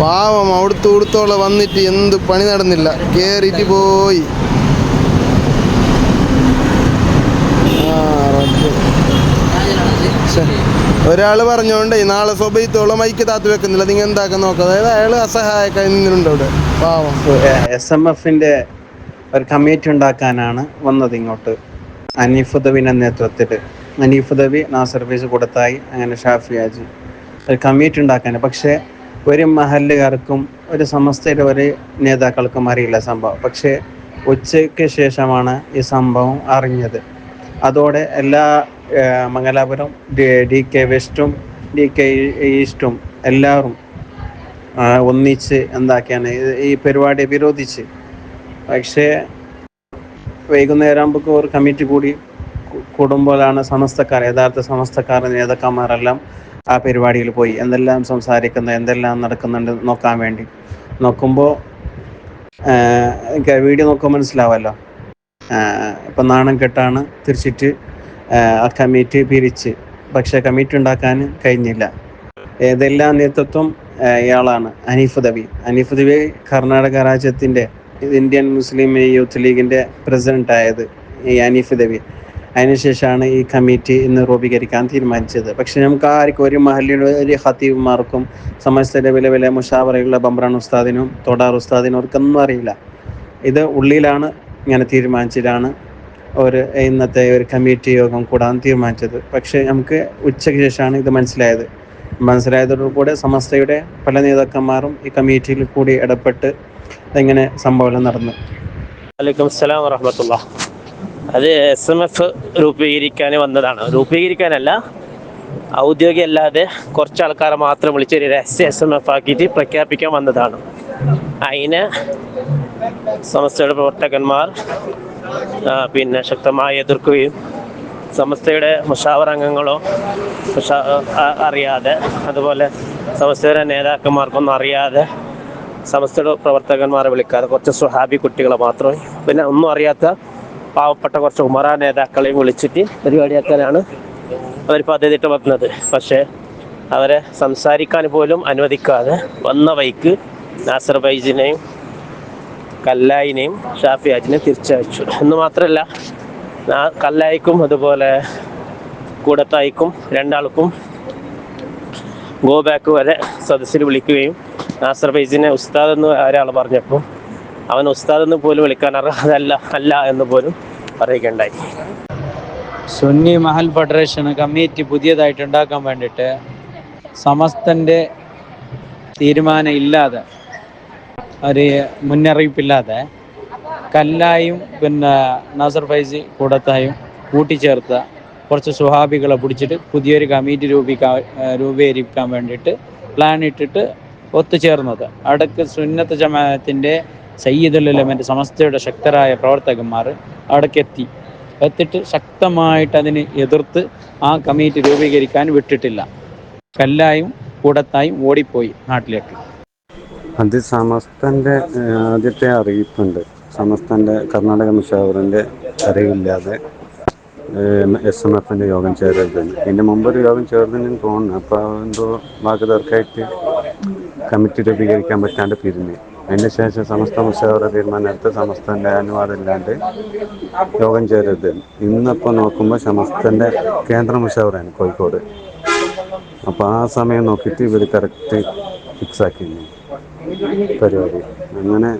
പാവം അവിടുത്തെ ഉടുത്തോളം വന്നിട്ട് എന്ത് പണി നടന്നില്ല. കേറിയിട്ട് പോയി. ഒരാൾ പറഞ്ഞോണ്ടേ നാളെ സ്വഭയത്തോളം മൈക്ക് താത്ത് വെക്കുന്നില്ല. നിങ്ങൾ എന്താക്കാൻ നോക്ക? അതായത് അയാൾ അസഹായ അവിടെ. പാവം. എസ് എം എഫിന്റെ ഒരു കമ്മിറ്റി ഉണ്ടാക്കാനാണ് വന്നത് ഇങ്ങോട്ട്. അനീഫുദവിന്റെ നേതൃത്വത്തിൽ അനീഫുദവി നാസർ ഫീസ് കൊടുത്തായി. അങ്ങനെ ഷാഫിയാജി ഒരു കമ്മിറ്റി ഉണ്ടാക്കാൻ പക്ഷേ ഒരു മഹല്ലുകാർക്കും ഒരു സമസ്തയിലെ ഒരു നേതാക്കൾക്കും അറിയില്ല സംഭവം. പക്ഷേ ഉച്ചയ്ക്ക് ശേഷമാണ് ഈ സംഭവം അറിഞ്ഞത്. അതോടെ എല്ലാ മംഗലാപുരം ഡി- കെ വെസ്റ്റും ഡി കെ ഈസ്റ്റും എല്ലാവരും ഒന്നിച്ച് എന്താക്കിയാണ് ഈ പരിപാടി വിരോധിച്ച്. പക്ഷേ വൈകുന്നേരം ആകുമ്പോൾ ഒരു കമ്മിറ്റി കൂടി കൂടുമ്പോഴാണ് സമസ്തക്കാർ യഥാർത്ഥ സമസ്തക്കാർ നേതാക്കന്മാരെല്ലാം ആ പരിപാടിയിൽ പോയി എന്തെല്ലാം സംസാരിക്കുന്നു എന്തെല്ലാം നടക്കുന്നുണ്ട് നോക്കാൻ വേണ്ടി. നോക്കുമ്പോൾ വീഡിയോ നോക്കുമ്പോൾ മനസ്സിലാവല്ലോ. ഇപ്പം നാണം കെട്ടാണ് തിരിച്ചിട്ട് ആ, കമ്മിറ്റി പിരിച്ച്. പക്ഷെ കമ്മിറ്റി ഉണ്ടാക്കാൻ കഴിഞ്ഞില്ല. ഏതെല്ലാം നേതൃത്വം ഇയാളാണ്? അനീഫ് ദബി അനീഫ് ദബി കർണാടക രാജ്യത്തിന്റെ ഇന്ത്യൻ മുസ്ലിം യൂത്ത് ലീഗിന്റെ പ്രസിഡന്റ് ആയത് ഈ അനീഫ് ദവി അതിനുശേഷമാണ് ഈ കമ്മിറ്റി ഇന്ന് രൂപീകരിക്കാൻ തീരുമാനിച്ചത്. പക്ഷെ നമുക്ക് ആർക്കും ഒരു മഹല്ലിയുടെ ഒരു ഹത്തീബ്മാർക്കും സമസ്തയുടെ വില വില മുഷാവറയുള്ള ബംബ്രാൻ ഉസ്താദിനും തോടാർ ഉസ്താദിനും അവർക്കൊന്നും അറിയില്ല. ഇത് ഉള്ളിലാണ് ഇങ്ങനെ തീരുമാനിച്ചിട്ടാണ് ഒരു ഇന്നത്തെ ഒരു കമ്മിറ്റി യോഗം കൂടാൻ തീരുമാനിച്ചത്. പക്ഷേ നമുക്ക് ഉച്ചയ്ക്ക് ശേഷമാണ് ഇത് മനസ്സിലായത്. മനസ്സിലായതോടുകൂടെ സമസ്തയുടെ പല നേതാക്കന്മാരും ഈ കമ്മിറ്റിയിൽ കൂടി ഇടപെട്ട് ഇങ്ങനെ സംഭവം നടന്നു. വലൈക്കും അസ്സലാം വറഹമത്തുള്ള അത് എസ് എം എഫ് രൂപീകരിക്കാൻ വന്നതാണ്. രൂപീകരിക്കാനല്ല ഔദ്യോഗിക അല്ലാതെ കുറച്ച് ആൾക്കാരെ മാത്രം വിളിച്ചൊരു രഹസ്യ എസ് എം എഫ് ആക്കിയിട്ട് പ്രഖ്യാപിക്കാൻ വന്നതാണ്. അതിന് സമസ്തയുടെ പ്രവർത്തകന്മാർ പിന്നെ ശക്തമായി എതിർക്കുകയും സമസ്തയുടെ മുഷാവർ അംഗങ്ങളോ അറിയാതെ അതുപോലെ സമസ്തയുടെ നേതാക്കന്മാർക്കൊന്നും അറിയാതെ സമസ്തയുടെ പ്രവർത്തകന്മാരെ വിളിക്കാതെ കുറച്ച് സ്വഹാബി കുട്ടികളെ മാത്രമേ പിന്നെ ഒന്നും അറിയാത്ത പാവപ്പെട്ട കുറച്ച് ഉമറ നേതാക്കളെയും വിളിച്ചിട്ട് പരിപാടിയാക്കാനാണ് അവർ പദ്ധതിയിട്ട് വന്നത്. പക്ഷേ അവരെ സംസാരിക്കാൻ പോലും അനുവദിക്കാതെ വന്ന വൈക്ക് നാസർ ബൈജിനെയും കല്ലായിനെയും ഷാഫിയാജിനെയും തിരിച്ചയച്ചു. എന്ന് മാത്രമല്ല കല്ലായിക്കും അതുപോലെ കൂടത്തായിക്കും രണ്ടാൾക്കും ഗോ ബാക്ക് വരെ സദസ്സിൽ വിളിക്കുകയും നാസർ ബൈജിനെ ഉസ്താദ് എന്ന് ഒരാൾ പറഞ്ഞപ്പോൾ അവൻ ഉസ്താദ് എന്ന് പോലും വിളിക്കാൻ അർഹതല്ല അല്ല എന്ന് പോലും പറയുകയുണ്ടായി സുന്നി മഹൽ ഫെഡറേഷൻ കമ്മിറ്റി പുതിയതായിട്ട് ഉണ്ടാക്കാൻ വേണ്ടിയിട്ട് സമസ്തന്റെ തീരുമാനം ഇല്ലാതെ ഒരു മുന്നറിയിപ്പില്ലാതെ കല്ലായും പിന്നെ നാസർ ഫൈസി കൂടത്തായും കൂട്ടിച്ചേർത്ത കുറച്ച് സുഹാബികളെ പിടിച്ചിട്ട് പുതിയൊരു കമ്മിറ്റി രൂപീകാ രൂപീകരിക്കാൻ വേണ്ടിയിട്ട് പ്ലാൻ ഇട്ടിട്ട് ഒത്തുചേർന്നത്. അടക്ക് സുന്നത്ത് ജമാഅത്തിന്റെ സയ്യിദുലമന്റെ സമസ്തയുടെ ശക്തരായ പ്രവർത്തകന്മാർ അവിടേക്ക് എത്തി എത്തിയിട്ട് ശക്തമായിട്ട് അതിനെ എതിർത്ത് ആ കമ്മിറ്റി രൂപീകരിക്കാൻ വിട്ടിട്ടില്ല. കല്ലായും കൂടത്തായും ഓടിപ്പോയി നാട്ടിലേക്ക്. അത് സമസ്തന്റെ ആദ്യത്തെ അറിയിപ്പുണ്ട്. സമസ്തന്റെ കർണാടക മുഷാവറിന്റെ അറിവില്ലാതെ എസ് എം എഫിന്റെ യോഗം ചേരരുതെന്ന് ഇതിന്റെ മുമ്പൊരു യോഗം ചേർന്നെന്ന് തോന്നുന്നു അപ്പോൾ എന്തോ വാക്ക് തർക്കമായിട്ട് കമ്മിറ്റി രൂപീകരിക്കാൻ പറ്റാണ്ട് പിരിഞ്ഞു. അതിന് ശേഷം സമസ്ത മുഷാവറ തീരുമാനമെടുത്ത് സമസ്തന്റെ അനുവാദം ഇല്ലാണ്ട് യോഗം ചേരരുത്. ഇന്നിപ്പോൾ നോക്കുമ്പോൾ സമസ്തന്റെ കേന്ദ്ര മുഷാവറയാണ് കോഴിക്കോട്. അപ്പോൾ ആ സമയം നോക്കിയിട്ട് ഇവർ കറക്റ്റ് ഫിക്സ് ആക്കി പരിപാടി. അങ്ങനെ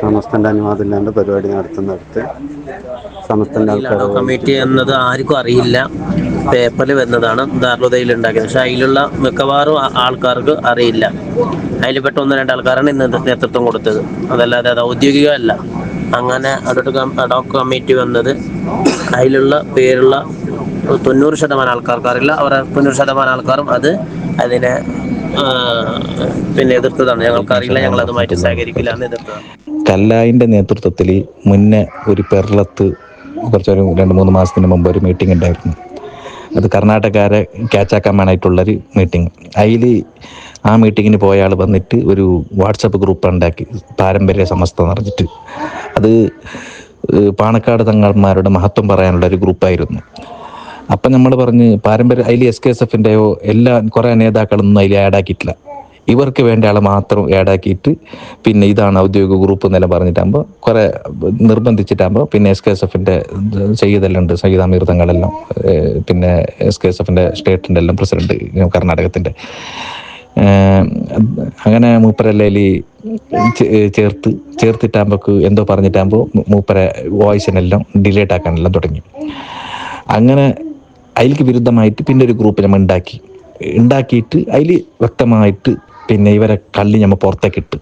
സമസ്തന്റെ അനുവാദം ഇല്ലാണ്ട് പരിപാടി നടത്തുന്നിടത്ത് സമസ്തന്റെ ആൾക്കാർ കമ്മിറ്റി എന്നത് ആർക്കും അറിയില്ല. പേപ്പറിൽ വരുന്നതാണ് ദാർലുദയിൽ ഉണ്ടാക്കിയത്. പക്ഷെ അതിലുള്ള മിക്കവാറും ആൾക്കാർക്ക് അറിയില്ല. അതിൽപ്പെട്ട ഒന്ന് രണ്ട് ആൾക്കാരാണ് ഇന്ന് നേതൃത്വം കൊടുത്തത്. അതല്ലാതെ അത് ഔദ്യോഗികമല്ല. അങ്ങനെ അതൊരു അഡോക്ക് കമ്മിറ്റി വന്നത് അതിലുള്ള പേരുള്ള തൊണ്ണൂറ് ശതമാനം ആൾക്കാർക്ക് അറിയില്ല. അവർ തൊണ്ണൂറ് ശതമാനം ആൾക്കാരും അത് അതിനെ പിന്നെ എതിർത്തതാണ്. ഞങ്ങൾക്ക് അറിയില്ല. ഞങ്ങൾ അതുമായിട്ട് സഹകരിക്കില്ല എന്ന് എതിർത്തതാണ്. കല്ലായിന്റെ നേതൃത്വത്തിൽ മുന്നേ ഒരു പെർളത്ത് കുറച്ചൊരു രണ്ട് മൂന്ന് മാസത്തിന് മുമ്പ് ഒരു മീറ്റിംഗ് ഉണ്ടായിരുന്നു. അത് കർണാടകക്കാരെ ക്യാച്ചാക്കാൻ വേണമായിട്ടുള്ളൊരു മീറ്റിംഗ് അതിൽ ആ മീറ്റിങ്ങിന് പോയ ആൾ വന്നിട്ട് ഒരു വാട്സപ്പ് ഗ്രൂപ്പ് ഉണ്ടാക്കി പാരമ്പര്യ സമസ്ത എന്ന് പറഞ്ഞിട്ട്. അത് പാണക്കാട് തങ്ങന്മാരുടെ മഹത്വം പറയാനുള്ള ഒരു ഗ്രൂപ്പായിരുന്നു അപ്പം നമ്മൾ പറഞ്ഞ് പാരമ്പര്യ അതിൽ എസ് കെ എസ് എഫിന്റെയോ എല്ലാ കുറേ നേതാക്കളൊന്നും അതിൽ ആഡ് ആക്കിയിട്ടില്ല. ഇവർക്ക് വേണ്ട ആളെ മാത്രം ആഡാക്കിയിട്ട് പിന്നെ ഇതാണ് ഔദ്യോഗിക ഗ്രൂപ്പ് എന്നെല്ലാം പറഞ്ഞിട്ടാകുമ്പോൾ കുറേ നിർബന്ധിച്ചിട്ടാകുമ്പോൾ പിന്നെ എസ് കെ എസ് എഫിന്റെ ചെയ്തെല്ലാം ഉണ്ട് സയ്യിദ് പിന്നെ എസ് കെ എസ് എഫിന്റെ സ്റ്റേറ്റിന്റെ എല്ലാം പ്രസിഡന്റ് കർണാടകത്തിന്റെ അങ്ങനെ മൂപ്പരല്ലേലി ചേർത്ത് ചേർത്തിട്ടാകുമ്പോൾ എന്തോ പറഞ്ഞിട്ടാകുമ്പോൾ മൂപ്പരെ വോയിസിനെല്ലാം ഡിലേറ്റ് ആക്കാനെല്ലാം തുടങ്ങി. അങ്ങനെ അതിലേക്ക് വിരുദ്ധമായിട്ട് പിന്നെ ഒരു ഗ്രൂപ്പ് നമ്മൾ ഉണ്ടാക്കി ഉണ്ടാക്കിയിട്ട് അതിൽ വ്യക്തമായിട്ട് പിന്നെ ഇവരെ കള്ളി നമ്മൾ പുറത്തേക്ക് ഇട്ട്.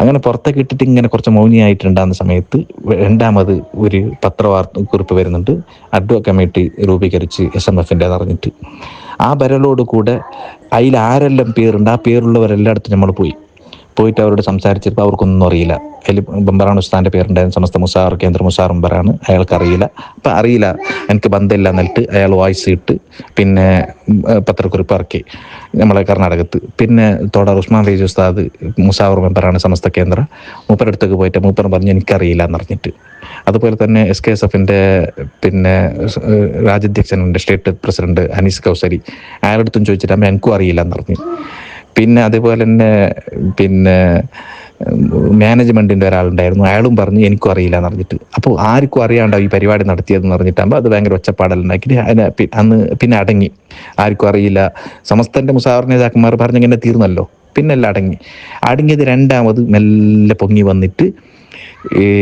അങ്ങനെ പുറത്തേക്ക് ഇട്ടിട്ട് ഇങ്ങനെ കുറച്ച് മൗനിയായിട്ടുണ്ടാകുന്ന സമയത്ത് രണ്ടാമത് ഒരു പത്രവാർത്ത കുറിപ്പ് വരുന്നുണ്ട്. അഡ്വ കമ്മിറ്റി രൂപീകരിച്ച് എസ് എം എഫിന്റെ അറിഞ്ഞിട്ട് ആ ബരലോട് കൂടെ അതിൽ ആരെല്ലാം പേരുണ്ട്? ആ പേരുള്ളവരെല്ലായിടത്തും നമ്മൾ പോയി. പോയിട്ട് അവരോട് സംസാരിച്ചപ്പോൾ അവർക്കൊന്നും അറിയില്ല. അതിൽ ബംബറാണ് ഉസ്താന്റെ പേരുണ്ടായിരുന്നു സമസ്ത മുസാർ കേന്ദ്ര മുസാർ ബംബറാണ്. അയാൾക്ക് അറിയില്ല അപ്പം അറിയില്ല. എനിക്ക് ബന്ധമില്ല എന്നിട്ട് അയാൾ വായിസ് ഇട്ട് പിന്നെ പത്രക്കുറിപ്പ് ഇറക്കി നമ്മളെ കർണാടകത്ത്. പിന്നെ തോടാർ ഉസ്മാൻ റേജ് ഉസ്താദ് മുസാവർ മെമ്പറാണ് സമസ്ത കേന്ദ്ര. മൂപ്പരടുത്തേക്ക് പോയിട്ട് മൂപ്പർ പറഞ്ഞു എനിക്കറിയില്ല എന്ന് പറഞ്ഞിട്ട്. അതുപോലെ തന്നെ എസ് കെ എസ് എഫിന്റെ പിന്നെ രാജ്യാധ്യക്ഷനുണ്ട് സ്റ്റേറ്റ് പ്രസിഡന്റ് അനീസ് കൗസരി. അയാളടുത്തും ചോദിച്ചിട്ടാകുമ്പോൾ എനിക്കും അറിയില്ല എന്ന് പറഞ്ഞു. പിന്നെ അതുപോലെ തന്നെ പിന്നെ മാനേജ്മെന്റിന്റെ ഒരാളുണ്ടായിരുന്നു. അയാളും പറഞ്ഞു എനിക്കും അറിയില്ല എന്ന് പറഞ്ഞിട്ട്. അപ്പോൾ ആർക്കും അറിയാണ്ടോ ഈ പരിപാടി നടത്തിയതെന്ന് പറഞ്ഞിട്ടാകുമ്പോൾ അത് ഭയങ്കര ഒച്ചപ്പാടലുണ്ടാക്കിയിട്ട് അതിനെ അന്ന് പിന്നെ അടങ്ങി. ആർക്കും അറിയില്ല. സമസ്തന്റെ മുസാവർ നേതാക്കന്മാർ പറഞ്ഞിങ്ങനെ തീർന്നല്ലോ. പിന്നെല്ലാം അടങ്ങി. അടങ്ങിയത് രണ്ടാമത് മെല്ലെ പൊങ്ങി വന്നിട്ട്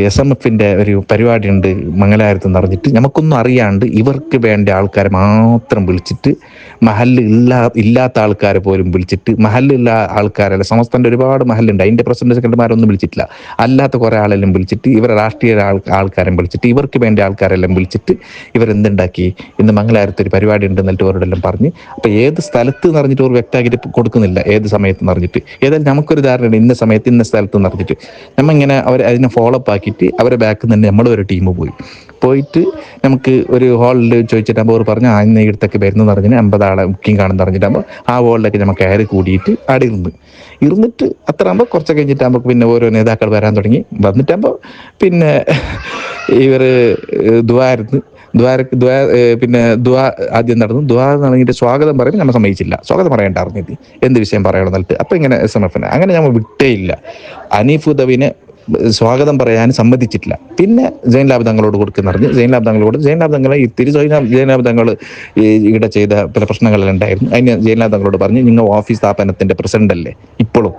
എസ് എം എഫിന്റെ ഒരു പരിപാടി ഉണ്ട് മംഗലാപുരത്ത് എന്ന് പറഞ്ഞിട്ട് നമുക്കൊന്നും അറിയാണ്ട് ഇവർക്ക് വേണ്ട ആൾക്കാരെ മാത്രം വിളിച്ചിട്ട് മഹല്ല് ഇല്ലാ ഇല്ലാത്ത ആൾക്കാരെ പോലും വിളിച്ചിട്ട് മഹല്ലുള്ള ആൾക്കാരല്ല സമസ്തന്റെ ഒരുപാട് മഹലുണ്ട് അതിന്റെ പ്രസിഡന്റ് സെക്രട്ടറിമാരൊന്നും വിളിച്ചിട്ടില്ല. അല്ലാത്ത കുറെ ആളെല്ലാം വിളിച്ചിട്ട് ഇവരെ രാഷ്ട്രീയ ആൾ ആൾക്കാരെ വിളിച്ചിട്ട് ഇവർക്ക് വേണ്ട ആൾക്കാരെല്ലാം വിളിച്ചിട്ട് ഇവരെന്തുണ്ടാക്കി? ഇന്ന് മംഗലാപുരത്ത് ഒരു പരിപാടി ഉണ്ട് എന്നിട്ട് അവരോടെല്ലാം പറഞ്ഞ് അപ്പൊ ഏത് സ്ഥലത്ത് എന്ന് പറഞ്ഞിട്ട് അവർ വ്യക്തമാക്കിയിട്ട് കൊടുക്കുന്നില്ല. ഏത് സമയത്ത് എന്ന് പറഞ്ഞിട്ട്. ഏതായാലും നമുക്കൊരു ധാരണയുണ്ട് ഇന്ന സമയത്ത് ഇന്ന സ്ഥലത്ത് നിറഞ്ഞിട്ട് നമ്മ ഇങ്ങനെ അവർ അതിനെ ഫോളോ അപ്പ് ആക്കിയിട്ട് അവരെ ബാക്കിൽ നിന്ന് നമ്മൾ ഒരു ടീം പോയി. പോയിട്ട് നമുക്ക് ഒരു ഹാളിൽ ചോദിച്ചിട്ടാകുമ്പോൾ അവർ പറഞ്ഞു ആ ഇന്ന് ഇടത്തൊക്കെ വരുന്നു പറഞ്ഞാൽ അമ്പത് ആളെ ബുക്കിംഗ് കാണുന്ന പറഞ്ഞിട്ടാകുമ്പോൾ ആ ഹോളിലൊക്കെ നമുക്ക് കയറി കൂടിയിട്ട് അവിടെ ഇരുന്ന്. ഇരുന്നിട്ട് അത്ര ആകുമ്പോൾ കുറച്ച് കഴിഞ്ഞിട്ടാകുമ്പോൾ പിന്നെ ഓരോ നേതാക്കൾ വരാൻ തുടങ്ങി. വന്നിട്ടാകുമ്പോൾ പിന്നെ ഇവർ ദ്വാരന്ന് ദ്വാരക്ക് ദ്വാ പിന്നെ ദ്വാ ആദ്യം നടന്നു. ദ്വാ നടന്നിട്ട് സ്വാഗതം പറയുമ്പോൾ നമ്മൾ സമ്മതിച്ചില്ല. സ്വാഗതം പറയേണ്ട അറിഞ്ഞിട്ട് എന്ത് വിഷയം പറയണം എന്നിട്ട്. അപ്പം ഇങ്ങനെ എസ് എം എഫിന് അങ്ങനെ നമ്മൾ വിട്ടേ ഇല്ല. അനീഫ് സ്വാഗതം പറയാൻ സമ്മതിച്ചിട്ടില്ല. പിന്നെ ജൈൻ ലാബ് തങ്ങളോട് കൊടുക്കുന്ന അറിഞ്ഞ് ജൈൻ ലാബ് തങ്ങളോട് ജൈൻ ലാബ് തങ്ങളെ ഈ തിരി ജൈൻ തങ്ങൾ ഇവിടെ ചെയ്ത പല പ്രശ്നങ്ങളെല്ലാം ഉണ്ടായിരുന്നു. അതിന് ജൈൻ ലാബ് തങ്ങളോട് പറഞ്ഞ് നിങ്ങൾ ഓഫീസ് സ്ഥാപനത്തിന്റെ പ്രസിഡന്റ് അല്ലേ? ഇപ്പോഴും.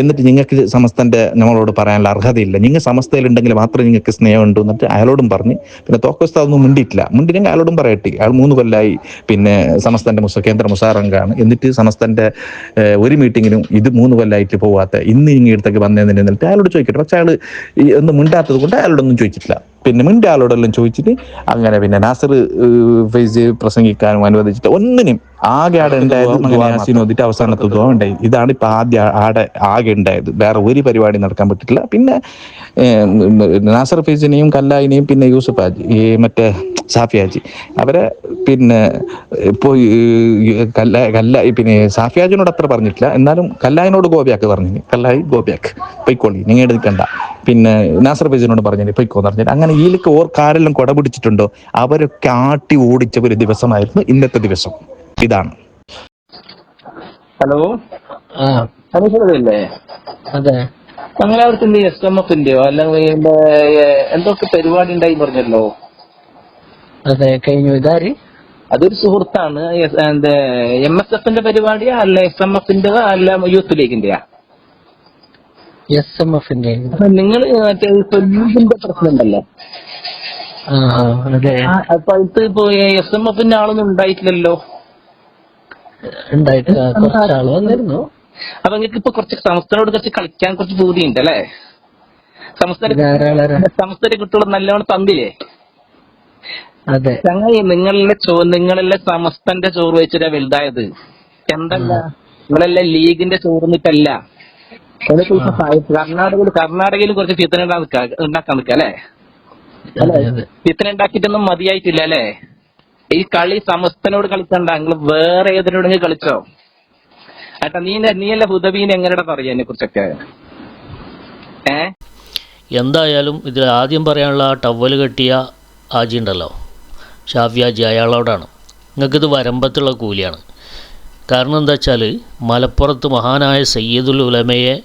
എന്നിട്ട് നിങ്ങൾക്ക് സമസ്തന്റെ നമ്മളോട് പറയാനുള്ള അർഹതയില്ല. നിങ്ങൾ സമസ്തയിലുണ്ടെങ്കിൽ മാത്രമേ നിങ്ങൾക്ക് സ്നേഹം ഉണ്ട് എന്നിട്ട് അയാളോടും പറഞ്ഞ് പിന്നെ തോക്കസ്താവൊന്നും മിണ്ടിയിട്ടില്ല. മുണ്ടിനെങ്കിൽ അയാളോടും പറയട്ടെ. അയാൾ മൂന്ന് കൊല്ലായി പിന്നെ സമസ്തന്റെ മുസ കേന്ദ്ര മുസാറംഗാണ്. എന്നിട്ട് സമസ്തന്റെ ഒരു മീറ്റിങ്ങിനും ഇത് മൂന്ന് കൊല്ലായിട്ട് പോവാത്ത ഇന്ന് ഇങ്ങ് അടുത്തേക്ക് വന്നതിന് എന്നിട്ട് അയാളോട് ചോദിക്കട്ടെ. പക്ഷെ അയാൾ ഒന്നും മിണ്ടാത്തത് കൊണ്ട് അയാളോടൊന്നും ചോദിച്ചിട്ടില്ല. പിന്നെ മിണ്ട ആളോടെല്ലാം ചോദിച്ചിട്ട് അങ്ങനെ പിന്നെ നാസർ ഫൈസ് പ്രസംഗിക്കാനും അനുവദിച്ചിട്ട് ഒന്നിനും ആകെ ആടെ ഉണ്ടായത് യാസീൻ ഓതിട്ട് അവസാനത്തെ ദുവാ ഉണ്ടായി. ഇതാണ് ഇപ്പൊ ആദ്യ ആടെ ആകെ ഉണ്ടായത്. വേറെ ഒരു പരിപാടി നടക്കാൻ പറ്റില്ല പിന്നെ നാസർ ഫീസിനെയും കല്ലായിനെയും പിന്നെ യൂസഫ് ഹാജി ഈ മറ്റേ സാഫി ഹാജി. അവരെ പിന്നെ പോയി കല്ല കല്ല പിന്നെ സാഫി ഹാജിനോട് അത്ര പറഞ്ഞിട്ടില്ല. എന്നാലും കല്ലായിനോട് ഗോപിയാക്ക് പറഞ്ഞു കല്ലായി ഗോപിയാക്ക്. പൊയ്ക്കോളി നിങ്ങൾ എടുക്കണ്ട പിന്നെ നാസർ ഫീസിനോട് പറഞ്ഞു പൊയ്ക്കോന്ന് പറഞ്ഞു അങ്ങനെ ഇതിലേക്ക് ഓർക്കാരെല്ലാം കൊട പിടിച്ചിട്ടുണ്ടോ അവരൊക്കെ ആട്ടി ഓടിച്ച ഒരു ദിവസമായിരുന്നു ഇന്നത്തെ ദിവസം. ഇതാണ്. ഹലോ ആ. അനുസരിച്ചല്ലേ അതെ. മംഗലാപുരത്ത് നീ എസ് എം എഫിന്റെയോ? അല്ലെങ്കിൽ എന്തൊക്കെ പരിപാടി ഉണ്ടായി പറഞ്ഞല്ലോ? അതെ കഴിഞ്ഞു. ഇതാര്? അതൊരു സുഹൃത്താണ്. എം എസ് എഫിന്റെ പരിപാടിയാ? അല്ല എസ് എം എഫിന്റെ അല്ല യൂത്ത് ലീഗിന്റെയാ എസ് എം എഫിന്റെ. നിങ്ങൾ മറ്റേ ലീഗിന്റെ ആ, അപ്പൊ ഇത് ഇപ്പൊ എസ് എം എഫിന്റെ ആളൊന്നും ഉണ്ടായിട്ടില്ലല്ലോ? ഉണ്ടായിട്ട് കുറച്ചാൾ വന്നിരുന്നു അപ്പൊ നിങ്ങൾക്ക് ഇപ്പൊ കുറച്ച് സമസ്തനോട് കുറച്ച് കളിക്കാൻ കുറച്ച് ബുദ്ധിയുണ്ട് അല്ലേ? ധാരാളം സംസ്ഥയുടെ കുട്ടികൾ നല്ലോണം തന്നില്ലേ അതെ. ചങ്ങായി നിങ്ങളിലെ ചോ നിങ്ങളല്ലേ സമസ്തന്റെ ചോറ് വെച്ചിട്ടാ വലുതായത്. എന്തല്ല? നിങ്ങളല്ല ലീഗിന്റെ ചോറ് നിട്ടല്ല കർണാടകയിൽ കർണാടകയിൽ കുറച്ച് ഫിത്തന ഉണ്ടാക്കാൻ നിൽക്കുക അല്ലേ? ചിത്രം ഫിത്തന ഉണ്ടാക്കിയിട്ടൊന്നും മതിയായിട്ടില്ല അല്ലേ? ഈ കളി സമസ്തനോട് കളിക്കണ്ട നിങ്ങൾ വേറെ ഏതിനോട് കളിച്ചോ? ഏട്ടാ നീ നീയല്ല ഹുദബീൻ എങ്ങനെയാ പറയാ അതിനെ കുറിച്ചൊക്കെ ഏ? എന്തായാലും ഇതിൽ ആദ്യം പറയാനുള്ള ആ ടവൽ കെട്ടിയ ആജി ഉണ്ടല്ലോ. ഷാഫി ആജി അയാളോടാണ്. നിങ്ങൾക്കിത് വരമ്പത്തുള്ള കൂലിയാണ്. കാരണം എന്താ വെച്ചാൽ മലപ്പുറത്ത് മഹാനായ സയ്യിദുൽ ഉലമയെ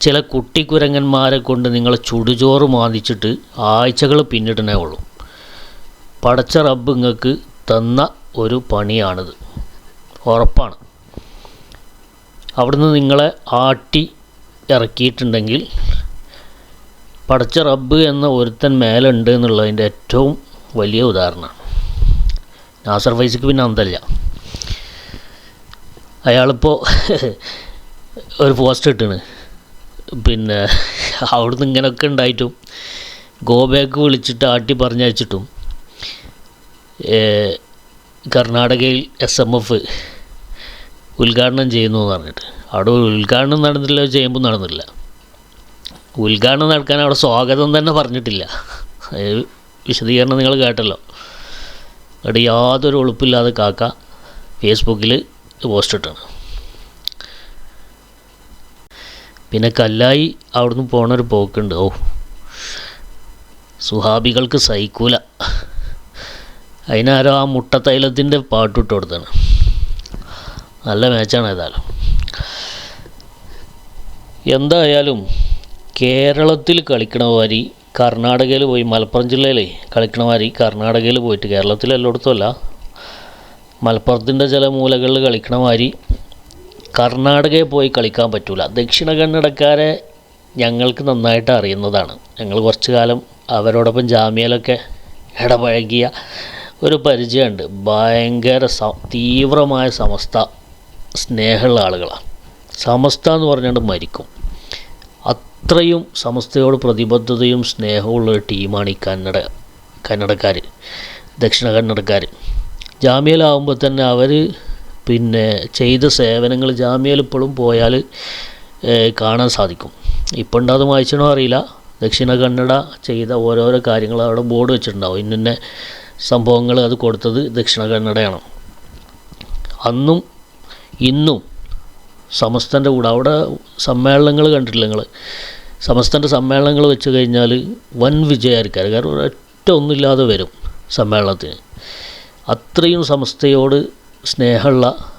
ചില കുട്ടിക്കുരങ്ങന്മാരെ കൊണ്ട് നിങ്ങളെ ചുടുചോറ് മാന്തിച്ചിട്ട് ആഴ്ചകൾ പിന്നിടണേ ഉള്ളൂ. പടച്ച റബ്ബ് നിങ്ങൾക്ക് തന്ന ഒരു പണിയാണിത്. ഉറപ്പാണ്. അവിടുന്ന് നിങ്ങളെ ആട്ടി ഇറക്കിയിട്ടുണ്ടെങ്കിൽ പടച്ച റബ്ബ് എന്ന ഒരുത്തൻ മേലുണ്ട് എന്നുള്ളതിന്റെ ഏറ്റവും വലിയ ഉദാഹരണമാണ്. നാസർ ഫൈസിക്ക് പിന്നെ അന്തല്ല. അയാളിപ്പോൾ ഒരു പോസ്റ്റ് ഇട്ടാണ്. പിന്നെ അവിടുന്ന് ഇങ്ങനെയൊക്കെ ഉണ്ടായിട്ടും ഗോബാക്ക് വിളിച്ചിട്ട് ആട്ടി പറഞ്ഞയച്ചിട്ടും കർണാടകയിൽ എസ് എം എഫ് ഉദ്ഘാടനം ചെയ്യുന്നു എന്ന് പറഞ്ഞിട്ട്. അവിടെ ഉദ്ഘാടനം നടന്നില്ല ചെയ്യുമ്പോൾ നടന്നില്ല. ഉദ്ഘാടനം നടക്കാൻ അവിടെ സ്വാഗതം തന്നെ പറഞ്ഞിട്ടില്ല. വിശദീകരണം നിങ്ങൾ കേട്ടല്ലോ. അവിടെ യാതൊരു ഒളിപ്പില്ലാതെ കാക്ക ഫേസ്ബുക്കിൽ പോസ്റ്റ് ഇട്ടാണ്. പിന്നെ കല്ലായി അവിടുന്ന് പോണൊരു പോക്കുണ്ട്. ഓ സുഹാബികൾക്ക് സഹിക്കൂല. അതിനാരോ ആ മുട്ടത്തൈലത്തിന്റെ പാട്ടിട്ട് കൊടുത്താണ് നല്ല മാച്ചാണ് ഏതായാലും. എന്തായാലും കേരളത്തിൽ കളിക്കണ മാതിരി കർണാടകയിൽ പോയി മലപ്പുറം ജില്ലയിൽ കളിക്കണ മാതിരി കർണാടകയിൽ പോയിട്ട് കേരളത്തിൽ എല്ലായിടത്തുമല്ല മലപ്പുറത്തിന്റെ ചില മൂലകളിൽ കളിക്കണ മാതിരി കർണാടകയിൽ പോയി കളിക്കാൻ പറ്റൂല. ദക്ഷിണ കന്നഡക്കാരെ ഞങ്ങൾക്ക് നന്നായിട്ട് അറിയുന്നതാണ്. ഞങ്ങൾ കുറച്ച് കാലം അവരോടൊപ്പം ജാമ്യയിലൊക്കെ ഇടപഴകിയ ഒരു പരിചയമുണ്ട്. ഭയങ്കര സ തീവ്രമായ സമസ്ത സ്നേഹമുള്ള ആളുകളാണ് സമസ്ത എന്ന് പറഞ്ഞുകൊണ്ട് മരിക്കും. അത്രയും സമസ്തയോട് പ്രതിബദ്ധതയും സ്നേഹമുള്ള ഒരു ടീമാണ് ഈ കന്നഡ കന്നഡക്കാർ ദക്ഷിണ കന്നഡക്കാർ ജാമ്യയിലാവുമ്പോൾ തന്നെ അവർ പിന്നെ ചെയ്ത സേവനങ്ങൾ ജാമ്യയിൽ ഇപ്പോഴും പോയാൽ കാണാൻ സാധിക്കും. ഇപ്പോൾ ഉണ്ട് അത് വായിച്ചണോ അറിയില്ല. ദക്ഷിണ കന്നഡ ചെയ്ത ഓരോരോ കാര്യങ്ങൾ അവിടെ ബോർഡ് വെച്ചിട്ടുണ്ടാവും. ഇന്നിന്ന സംഭവങ്ങൾ അത് കൊടുത്തത് ദക്ഷിണ കന്നഡയാണ്. അന്നും ഇന്നും സമസ്തന്റെ കൂടെ അവിടെ സമ്മേളനങ്ങൾ കണ്ടിട്ടില്ല നിങ്ങൾ സമസ്തന്റെ സമ്മേളനങ്ങൾ വെച്ച് കഴിഞ്ഞാൽ വൻ വിജയമായിരിക്കാറ് കാരണം ഒരൊറ്റ ഒന്നുമില്ലാതെ വരും സമ്മേളനത്തിന്. അത്രയും സമസ്തയോട് സ്നേഹമുള്ള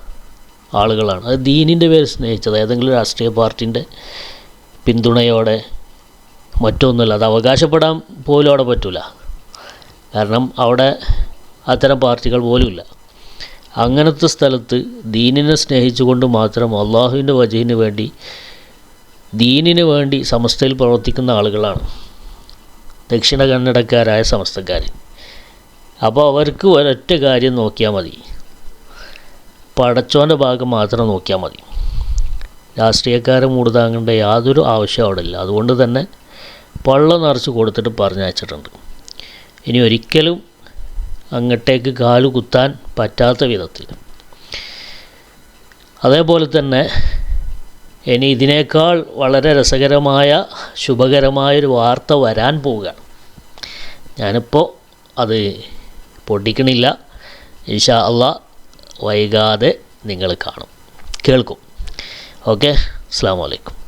ആളുകളാണ്. അത് ദീനിന്റെ പേര് സ്നേഹിച്ചത്. ഏതെങ്കിലും രാഷ്ട്രീയ പാർട്ടിന്റെ പിന്തുണയോടെ മറ്റൊന്നുമില്ല. അത് അവകാശപ്പെടാൻ പോലും അവിടെ പറ്റില്ല കാരണം അവിടെ അത്തരം പാർട്ടികൾ പോലുമില്ല. അങ്ങനത്തെ സ്ഥലത്ത് ദീനിനെ സ്നേഹിച്ചുകൊണ്ട് മാത്രം അള്ളാഹുവിന്റെ വജഹിന് വേണ്ടി ദീനിന് വേണ്ടി സമസ്തയിൽ പ്രവർത്തിക്കുന്ന ആളുകളാണ് ദക്ഷിണ കന്നഡക്കാരായ സമസ്തക്കാർ അപ്പോൾ അവർക്ക് ഒരൊറ്റ കാര്യം നോക്കിയാൽ മതി. പടച്ചോന്റെ ഭാഗം മാത്രം നോക്കിയാൽ മതി. രാഷ്ട്രീയക്കാരെ മൂടുതാങ്ങേണ്ട യാതൊരു ആവശ്യം അവിടെ ഇല്ല. അതുകൊണ്ട് തന്നെ പള്ള നിറച്ച് കൊടുത്തിട്ട് പറഞ്ഞയച്ചിട്ടുണ്ട്. ഇനി ഒരിക്കലും അങ്ങോട്ടേക്ക് കാൽ കുത്താൻ പറ്റാത്ത വിധത്തിൽ. അതേപോലെ തന്നെ ഇനി ഇതിനേക്കാൾ വളരെ രസകരമായ ശുഭകരമായൊരു വാർത്ത വരാൻ പോവുകയാണ്. ഞാനിപ്പോൾ അത് പൊട്ടിക്കണില്ല. ഇൻഷാ അള്ളാ വൈകാതെ നിങ്ങൾ കാണും. കേൾക്കും. ഓക്കെ അസ്സാം വലൈക്കും